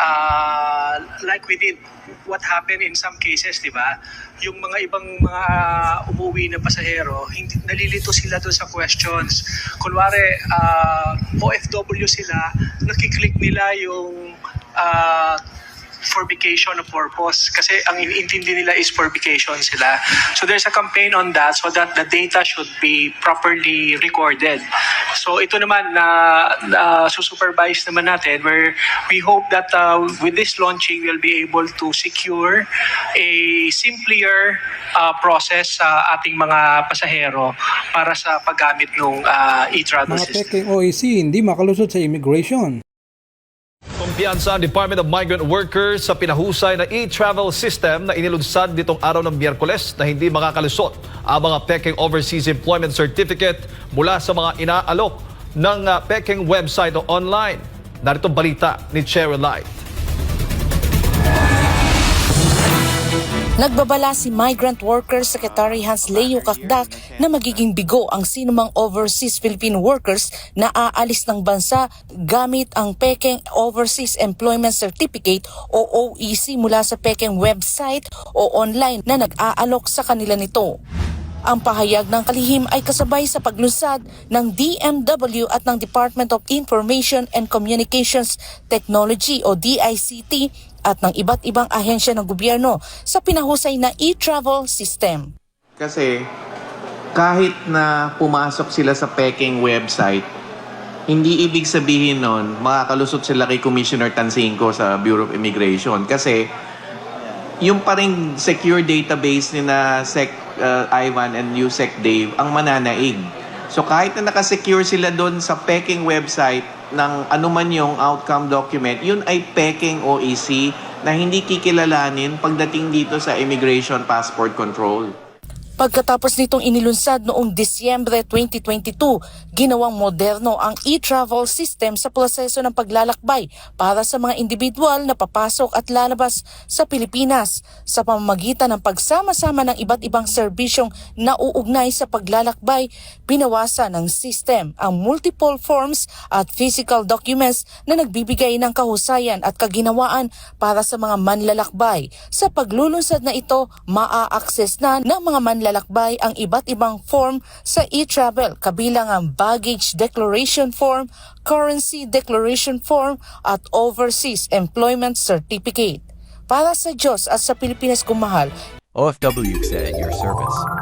uh, like we did what happened in some cases, di ba? Yung mga ibang mga umuwi na pasahero, hindi, nalilito sila doon sa questions. Kunwari, uh, OFW sila, nakiklik nila yung uh, for vacation purpose kasi ang iniintindi nila is for vacation sila. So there's a campaign on that so that the data should be properly recorded. So ito naman na na supervise naman natin where we hope that uh, with this launching we'll be able to secure a simpler uh, process sa ating mga pasahero para sa paggamit ng uh, e-travel Mga system. peking OAC hindi makalusot sa immigration. Kumpiyansa ang Department of Migrant Workers sa pinahusay na e-travel system na inilunsad nitong araw ng Miyerkules na hindi makakalusot ang mga Peking Overseas Employment Certificate mula sa mga inaalok ng uh, Peking website o online. Narito balita ni Cheryl Light. Nagbabala si Migrant Workers Secretary Hans Leo Kakdak na magiging bigo ang sinumang overseas Philippine workers na aalis ng bansa gamit ang Peking Overseas Employment Certificate o OEC mula sa Peking website o online na nag-aalok sa kanila nito. Ang pahayag ng kalihim ay kasabay sa paglunsad ng DMW at ng Department of Information and Communications Technology o DICT at ng iba't ibang ahensya ng gobyerno sa pinahusay na e-travel system. Kasi kahit na pumasok sila sa Peking website, hindi ibig sabihin nun makakalusot sila kay Commissioner Tansinko sa Bureau of Immigration. Kasi yung pa rin secure database ni na Sec uh, Ivan and USEC Dave ang mananaig. So kahit na nakasecure sila doon sa Peking website ng anuman yung outcome document, yun ay Peking OEC na hindi kikilalanin pagdating dito sa Immigration Passport Control. Pagkatapos nitong inilunsad noong Disyembre 2022, ginawang moderno ang e-travel system sa proseso ng paglalakbay para sa mga individual na papasok at lalabas sa Pilipinas sa pamamagitan ng pagsama-sama ng iba't ibang serbisyong nauugnay sa paglalakbay, pinawasan ng system ang multiple forms at physical documents na nagbibigay ng kahusayan at kaginawaan para sa mga manlalakbay. Sa paglulunsad na ito, maa-access na ng mga manlalakbay ang iba't ibang form sa e-travel kabilang ang baggage declaration form, currency declaration form at overseas employment certificate. Para sa Diyos at sa Pilipinas kumahal, OFW said your service.